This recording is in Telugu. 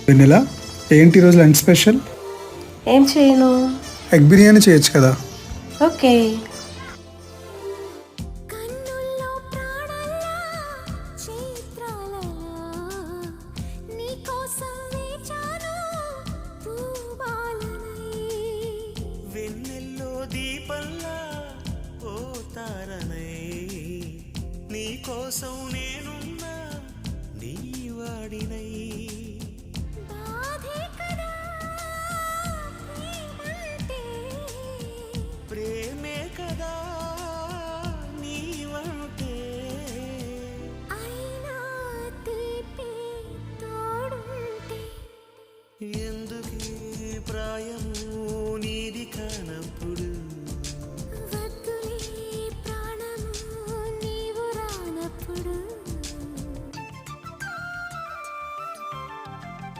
వెన్నెల? ఏంటి ఈరోజు లంచ్ స్పెషల్? ఏం చేయను. ఎగ్ బిర్యానీ చేయొచ్చు కదా? ఓకే. వెన్నెల్లో దీపల్లా ఓ తారనై నీ కోసం నేనున్నా నీ వాడినై.